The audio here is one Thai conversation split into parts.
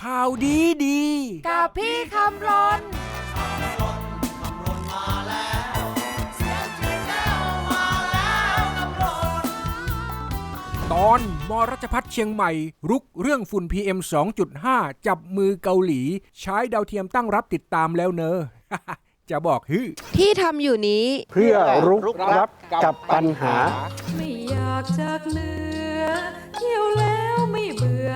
ข่าวดีดี กับพี่คำรนตอนมรัชพัฒน์เชียงใหม่ รุกเรื่องฝุ่น PM 2.5 จับมือเกาหลี ใช้ดาวเทียมตั้งรับติดตามแล้วเนอะ จะบอกฮึที่ทำอยู่นี้ เพื่อรุกรับกับปัญหา ไม่อยากจากเหนือเที่ยวแล้วไม่เบื่อ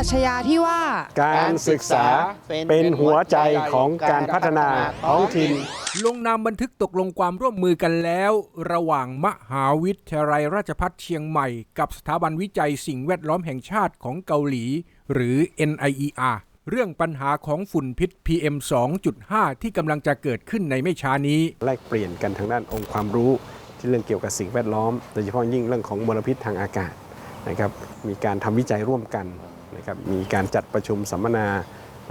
รัชญาที่ว่า การศึกษาเป็นหัวใจของการพัฒนาท้องถิ่นลงนามบันทึกตกลงความร่วมมือกันแล้ว ระหว่างมหาวิทยาลัยราชภัฏเชียงใหม่ กับสถาบันวิจัยสิ่งแวดล้อมแห่งชาติของเกาหลี หรือ NIER เรื่องปัญหาของฝุ่นพิษ PM 2.5 ที่กำลังจะเกิดขึ้นในไม่ช้านี้ แลกเปลี่ยนกันทางด้านองค์ความรู้ที่เรื่องเกี่ยวกับสิ่งแวดล้อม โดยเฉพาะยิ่งเรื่องของมลพิษทางอากาศนะครับ มีการทำวิจัยร่วมกัน นะครับมีการจัดประชุมสัมมนา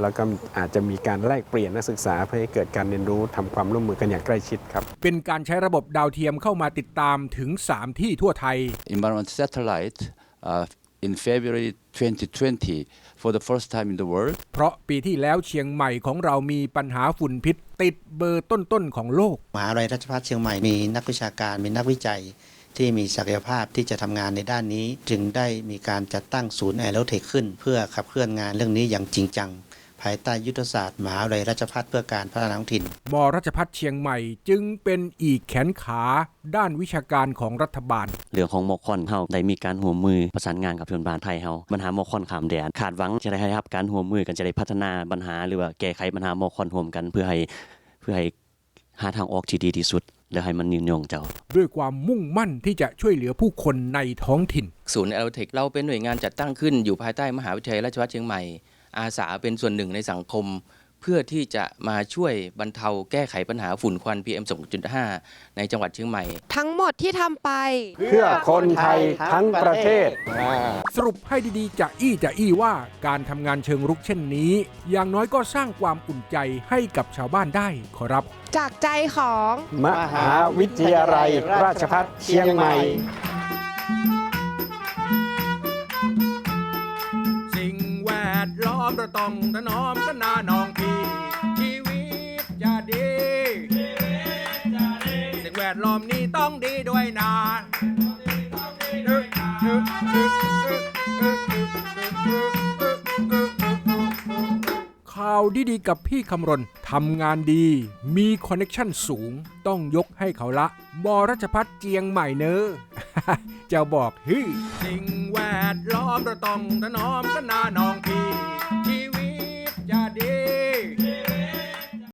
แล้วก็อาจจะมีการแลกเปลี่ยนนักศึกษา เพื่อให้เกิดการเรียนรู้ทำความร่วมมือกันอย่างใกล้ชิดครับ เป็นการใช้ระบบดาวเทียมเข้ามาติดตามถึง 3 ที่ทั่วไทย environment satellite uh, in February 2020 for the first time in the world. เพราะปีที่แล้วเชียงใหม่ของเรามีปัญหาฝุ่นพิษติดเบอร์ต้นๆของโลก มหาวิทยาลัยราชภัฏเชียงใหม่มีนักวิชาการมีนักวิจัย ที่มีศักยภาพที่จะทำงานในด้านนี้ จึงได้มีการจัดตั้งศูนย์แอโรเทคขึ้น เพื่อขับเคลื่อนงานเรื่องนี้อย่างจริงจัง ภายใต้ยุทธศาสตร์มหาวิทยาลัยราชภัฏเพื่อการพัฒนาท้องถิ่นมรัชพัฒน์เชียงใหม่จึงเป็นอีกแขนขาด้านวิชาการของรัฐบาล เรื่องของหมอกคอนเฮาได้มีการร่วมมือประสานงานกับเพื่อนบ้านไทยเฮาปัญหาหมอกคอนขามแดนคาดหวังจะได้ให้รับการร่วมมือกันจะได้พัฒนาปัญหาหรือว่าแก้ไขปัญหาหมอกคอนร่วมกันเพื่อให้เพื่อให้ หาทางออกที่ดีที่สุด และให้มันยืนยงเจ้า ด้วยความมุ่งมั่นที่จะช่วยเหลือผู้คนในท้องถิ่น ศูนย์แอโรเทคเราเป็นหน่วยงานจัดตั้งขึ้นอยู่ภายใต้มหาวิทยาลัยราชภัฏเชียงใหม่ อาสาเป็นส่วนหนึ่งในสังคม เพื่อที่จะมาช่วยบรรเทาแก้ไขปัญหาฝุ่นควัน PM 2.5 ในจังหวัดเชียงใหม่ ทั้งหมดที่ทำไป เพื่อคนไทยทั้งประเทศ สรุปให้ดีๆ จะอี้จะอี้ว่าการทำงานเชิงรุกเช่นนี้ อย่างน้อยก็สร้างความอุ่นใจให้กับชาวบ้านได้ขอรับ จากใจของ มหาวิทยาลัยราชภัฏเชียงใหม่ มเราต้องถนอมกันนาน้องพี่ ชีวิตจะดีสิ่งแวดล้อมนี้ต้องดีด้วยนะข่าวดีๆกับพี่คำรณทำงานดี มีคอนเน็ชันสูง ต้องยกให้เขาละบรัชพัฒน์เจียงใหม่เนอะจะบอกฮึสิ่งแวดล้อมเราต้องถนอมกันนาน้องพ brincadeira.